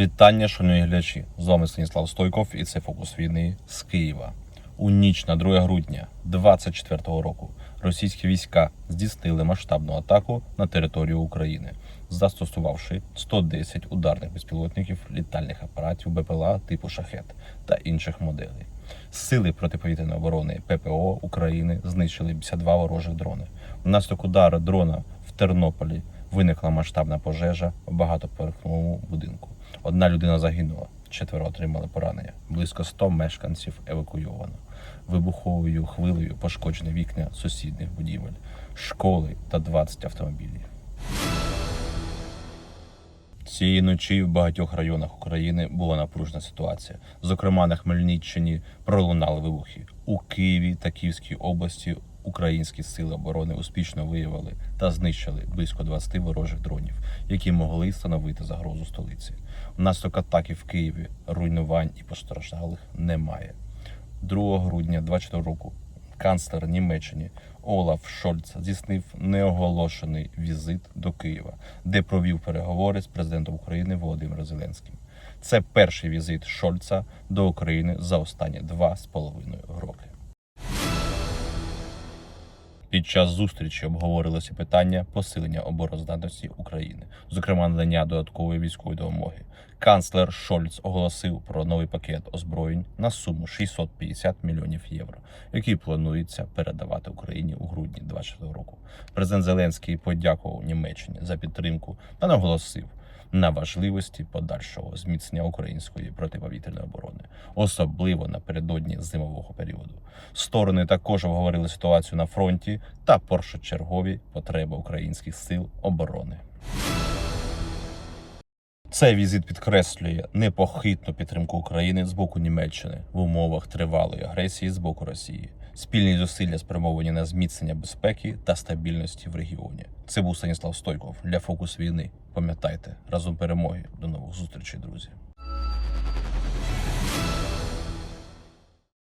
Вітання, шановні глядачі! З вами Станіслав Стойков і це фокус війни з Києва. У ніч на 2 грудня 2024 року російські війська здійснили масштабну атаку на територію України, застосувавши 110 ударних безпілотників літальних апаратів БПЛА типу шахет та інших моделей. Сили протиповітряної оборони ППО України знищили 52 ворожих дрони. Внаслідок удару дрона в Тернополі виникла масштабна пожежа в багатоповерховому будинку. Одна людина загинула, четверо отримали поранення. Близько 100 мешканців евакуйовано. Вибуховою хвилею пошкоджені вікна сусідніх будівель, школи та 20 автомобілів. Цієї ночі в багатьох районах України була напружена ситуація. Зокрема, на Хмельниччині пролунали вибухи. У Києві та Київській області українські сили оборони успішно виявили та знищили близько 20 ворожих дронів, які могли становити загрозу столиці. Внаслідок атаки в Києві руйнувань і постраждалих немає. 2 грудня 24 року канцлер Німеччини Олаф Шольц здійснив неоголошений візит до Києва, де провів переговори з президентом України Володимиром Зеленським. Це перший візит Шольца до України за останні два з половиною роки. Під час зустрічі обговорилися питання посилення обороздатності України, зокрема надання додаткової військової допомоги. Канцлер Шольц оголосив про новий пакет озброєнь на суму 650 мільйонів євро, який планується передавати Україні у грудні 2024 року. Президент Зеленський подякував Німеччині за підтримку та наголосив на важливості подальшого зміцнення української протиповітряної оборони, особливо напередодні зимового періоду. Сторони також обговорили ситуацію на фронті та першочергові потреби українських сил оборони. Цей візит підкреслює непохитну підтримку України з боку Німеччини в умовах тривалої агресії з боку Росії. Спільні зусилля спрямовані на зміцнення безпеки та стабільності в регіоні. Це був Станіслав Стойков для фокус війни. Пам'ятайте разом перемоги. До нових зустрічей, друзі.